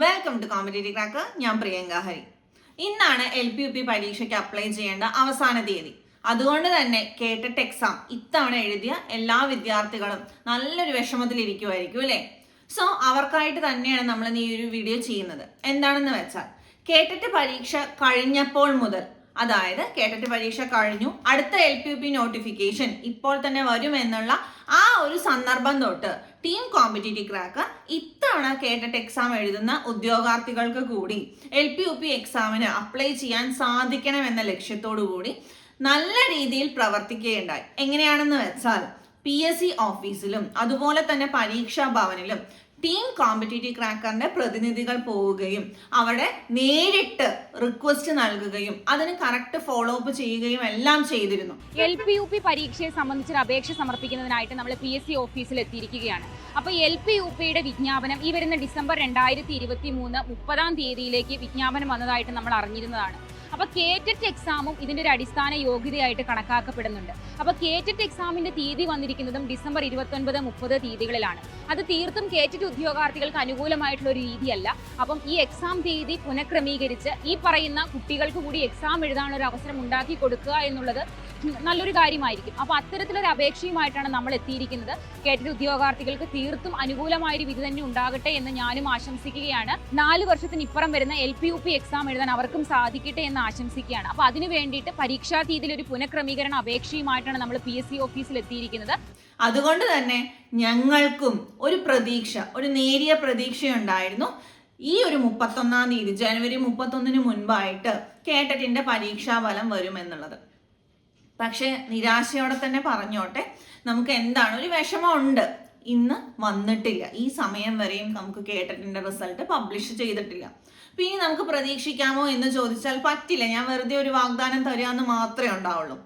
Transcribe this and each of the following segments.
Welcome to competitive cracker ഞാൻ പ്രിയങ്ക ഹരി. ഇന്നാണ് L P U P പരീക്ഷയ്ക്ക് അപ്ലൈ ചെയ്യേണ്ട അവസാന തീയതി. അതുകൊണ്ട് തന്നെ കേട്ടിട്ട് എക്സാം ഇത്തവണ എഴുതിയ എല്ലാ വിദ്യാർത്ഥികളും നല്ലൊരു വിഷമത്തിലിരിക്കുമായിരിക്കും അല്ലേ? സോ അവർക്കായിട്ട് തന്നെയാണ് നമ്മൾ ഈ ഒരു വീഡിയോ ചെയ്യുന്നത്. എന്താണെന്ന് വെച്ചാൽ കേട്ടിട്ട് പരീക്ഷ കഴിഞ്ഞപ്പോൾ മുതൽ അതായത് കേട്ടിട്ട് പരീക്ഷ കഴിഞ്ഞു. അടുത്ത എൽ പി പി നോട്ടിഫിക്കേഷൻ ഇപ്പോൾ തന്നെ വരുമെന്നുള്ള ആ ഒരു സന്ദർഭം തൊട്ട് ടീം കോമ്പറ്റേറ്റീവ് ക്രാക്ക് ഇത്തവണ കേട്ടിട്ട് എക്സാം എഴുതുന്ന ഉദ്യോഗാർത്ഥികൾക്ക് കൂടി എൽ പി യു പി എക്സാമിന് അപ്ലൈ ചെയ്യാൻ സാധിക്കണം എന്ന ലക്ഷ്യത്തോടു കൂടി നല്ല രീതിയിൽ പ്രവർത്തിക്കുകയുണ്ടായി. എങ്ങനെയാണെന്ന് വെച്ചാൽ പി എസ് സി ഓഫീസിലും അതുപോലെ തന്നെ പരീക്ഷാ ഭവനിലും ടീം കോമ്പറ്റേറ്റീവ് ക്രാക്കറിന്റെ പ്രതിനിധികൾ പോവുകയും അവിടെ നേരിട്ട് റിക്വസ്റ്റ് നൽകുകയും അതിന് കറക്റ്റ് ഫോളോ അപ്പ് ചെയ്യുകയും എല്ലാം ചെയ്തിരുന്നു. എൽ പി യു പി പരീക്ഷയെ സംബന്ധിച്ചൊരു അപേക്ഷ സമർപ്പിക്കുന്നതിനായിട്ട് നമ്മൾ പി എസ് സി ഓഫീസിൽ എത്തിയിരിക്കുകയാണ് അപ്പോൾ എൽ പി യു പിയുടെ വിജ്ഞാപനം ഈ വരുന്ന ഡിസംബർ രണ്ടായിരത്തി ഇരുപത്തി മൂന്ന് മുപ്പതാം തീയതിയിലേക്ക് വിജ്ഞാപനം വന്നതായിട്ട് നമ്മൾ അറിഞ്ഞിരുന്നതാണ്. അപ്പോൾ കേറ്ററ്റ് എക്സാമും ഇതിന്റെ ഒരു അടിസ്ഥാന യോഗ്യതയായിട്ട് കണക്കാക്കപ്പെടുന്നുണ്ട്. അപ്പോൾ കേറ്ററ്റ് എക്സാമിന്റെ തീയതി വന്നിരിക്കുന്നതും ഡിസംബർ ഇരുപത്തൊൻപത് മുപ്പത് തീയതികളിലാണ്. അത് തീർത്തും കേറ്ററ്റ് ഉദ്യോഗാർത്ഥികൾക്ക് അനുകൂലമായിട്ടുള്ള ഒരു രീതിയല്ല. അപ്പം ഈ എക്സാം തീയതി പുനഃക്രമീകരിച്ച് ഈ പറയുന്ന കുട്ടികൾക്ക് കൂടി എക്സാം എഴുതാനുള്ള ഒരു അവസരം ഉണ്ടാക്കി കൊടുക്കുക എന്നുള്ളത് നല്ലൊരു കാര്യമായിരിക്കും. അപ്പോൾ അത്തരത്തിലൊരു അപേക്ഷയുമായിട്ടാണ് നമ്മൾ എത്തിയിരിക്കുന്നത്. കേട്ടിട്ട് ഉദ്യോഗാർത്ഥികൾക്ക് തീർത്തും അനുകൂലമായ ഒരു വിധി തന്നെ ഉണ്ടാകട്ടെ എന്ന് ഞാനും ആശംസിക്കുകയാണ്. നാല് വർഷത്തിന് ഇപ്പുറം വരുന്ന L P U P exam എഴുതാൻ അവർക്കും സാധിക്കട്ടെ എന്ന് ആശംസിക്കുകയാണ്. അപ്പോൾ അതിനു വേണ്ടിയിട്ട് പരീക്ഷാ തീയതിയിൽ ഒരു പുനഃക്രമീകരണ അപേക്ഷയുമായിട്ടാണ് നമ്മൾ പി എസ് സി ഓഫീസിൽ എത്തിയിരിക്കുന്നത്. അതുകൊണ്ട് തന്നെ ഞങ്ങൾക്കും ഒരു പ്രതീക്ഷ ഒരു നേരിയ പ്രതീക്ഷയുണ്ടായിരുന്നു. ഈ ഒരു മുപ്പത്തൊന്നാം തീയതി ജനുവരി മുപ്പത്തൊന്നിന് മുൻപായിട്ട് കേട്ടറ്റിന്റെ പരീക്ഷാ ഫലം വരുമെന്നുള്ളത്. പക്ഷെ നിരാശയോടെ തന്നെ പറഞ്ഞോട്ടെ നമുക്ക് എന്താണ്? ഒരു വിഷമമുണ്ട്. ഇന്ന് വന്നിട്ടില്ല. ഈ സമയം വരെയും നമുക്ക് കേട്ടറ്റിന്റെ റിസൾട്ട് പബ്ലിഷ് ചെയ്തിട്ടില്ല. അപ്പൊ ഇനി നമുക്ക് പ്രതീക്ഷിക്കാമോ എന്ന് ചോദിച്ചാൽ പറ്റില്ല. ഞാൻ വെറുതെ ഒരു വാഗ്ദാനം തരാമെന്ന് മാത്രമേ ഉണ്ടാവുള്ളൂ.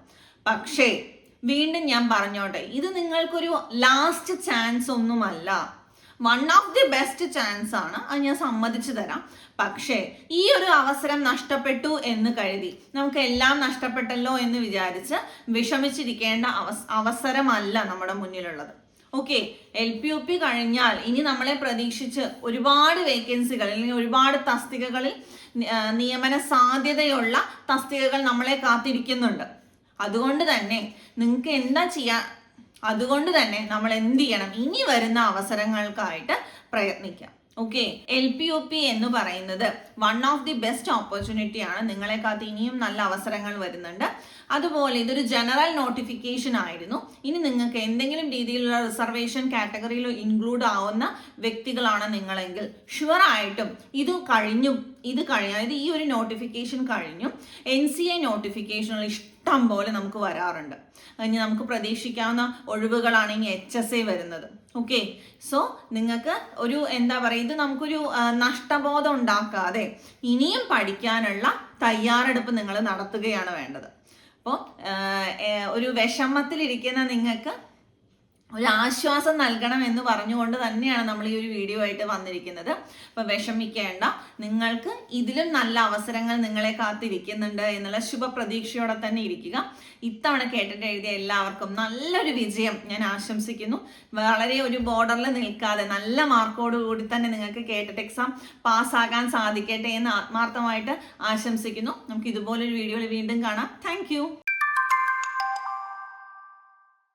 പക്ഷേ വീണ്ടും ഞാൻ പറഞ്ഞോട്ടെ ഇത് നിങ്ങൾക്കൊരു ലാസ്റ്റ് ചാൻസ് ഒന്നുമല്ല. One of the best chance ആണ്. അത് ഞാൻ സമ്മതിച്ചു തരാം. പക്ഷേ ഈ ഒരു അവസരം നഷ്ടപ്പെട്ടു എന്ന് കരുതി. നമുക്ക് എല്ലാം നഷ്ടപ്പെട്ടല്ലോ എന്ന് വിചാരിച്ച് വിഷമിച്ചിരിക്കേണ്ട അവസ് അവസരമല്ല നമ്മുടെ മുന്നിലുള്ളത്. Okay L P U P കഴിഞ്ഞാൽ ഇനി നമ്മളെ പ്രതീക്ഷിച്ച് ഒരുപാട് വേക്കൻസികൾ അല്ലെങ്കിൽ ഒരുപാട് തസ്തികകളിൽ നിയമന സാധ്യതയുള്ള തസ്തികകൾ നമ്മളെ കാത്തിരിക്കുന്നുണ്ട്. അതുകൊണ്ട് തന്നെ നിങ്ങൾക്ക് എന്താ ചെയ്യാ അതുകൊണ്ട് തന്നെ നമ്മൾ എന്ത് ചെയ്യണം? ഇനി വരുന്ന അവസരങ്ങൾക്കായിട്ട് പ്രയത്നിക്കാം. Okay L P O P എന്ന് പറയുന്നത് one of the best opportunity ആണ്. നിങ്ങളെ ഇനിയും നല്ല അവസരങ്ങൾ വരുന്നുണ്ട്. അതുപോലെ ഇതൊരു ജനറൽ നോട്ടിഫിക്കേഷൻ ആയിരുന്നു. ഇനി നിങ്ങൾക്ക് എന്തെങ്കിലും രീതിയിലുള്ള റിസർവേഷൻ കാറ്റഗറിയിൽ ഇൻക്ലൂഡ് ആവുന്ന വ്യക്തികളാണ് നിങ്ങളെങ്കിൽ ഷുവർ ആയിട്ടും ഇത് കഴിഞ്ഞു ഇത് കഴിഞ്ഞു. അതായത് ഈ ഒരു നോട്ടിഫിക്കേഷൻ കഴിഞ്ഞു. എൻ സി ഐ നോട്ടിഫിക്കേഷനുകൾ ഇഷ്ടം പോലെ നമുക്ക് വരാറുണ്ട്. ഇനി നമുക്ക് പ്രതീക്ഷിക്കാവുന്ന ഒഴിവുകളാണ് എച്ച് എസ് എ വരുന്നത്. ഓക്കെ സോ നിങ്ങൾക്ക് ഒരു എന്താ പറയുക ഇത് നമുക്കൊരു നഷ്ടബോധം ഉണ്ടാക്കാതെ ഇനിയും പഠിക്കാനുള്ള തയ്യാറെടുപ്പ് നിങ്ങൾ നടത്തുകയാണ് വേണ്ടത്. അപ്പോൾ ഒരു വിഷമത്തിലിരിക്കുന്ന നിങ്ങൾക്ക് ഒരു ആശ്വാസം നൽകണം എന്ന് പറഞ്ഞുകൊണ്ട് തന്നെയാണ് നമ്മൾ ഈ ഒരു വീഡിയോ ആയിട്ട് വന്നിരിക്കുന്നത്. അപ്പൊ വിഷമിക്കേണ്ട. നിങ്ങൾക്ക് ഇതിലും നല്ല അവസരങ്ങൾ നിങ്ങളെ കാത്തിരിക്കുന്നുണ്ട് എന്നുള്ള ശുഭപ്രതീക്ഷയോടെ തന്നെ ഇരിക്കുക. ഇത്തവണ കേട്ടിട്ട് എഴുതിയ എല്ലാവർക്കും നല്ലൊരു വിജയം ഞാൻ ആശംസിക്കുന്നു. വളരെ ഒരു ബോർഡറിൽ നിൽക്കാതെ നല്ല മാർക്കോട് കൂടി തന്നെ നിങ്ങൾക്ക് കേട്ടിട്ട് എക്സാം പാസ്സാകാൻ സാധിക്കട്ടെ എന്ന് ആത്മാർത്ഥമായിട്ട് ആശംസിക്കുന്നു. നമുക്ക് ഇതുപോലൊരു വീഡിയോയിൽ വീണ്ടും കാണാം. താങ്ക്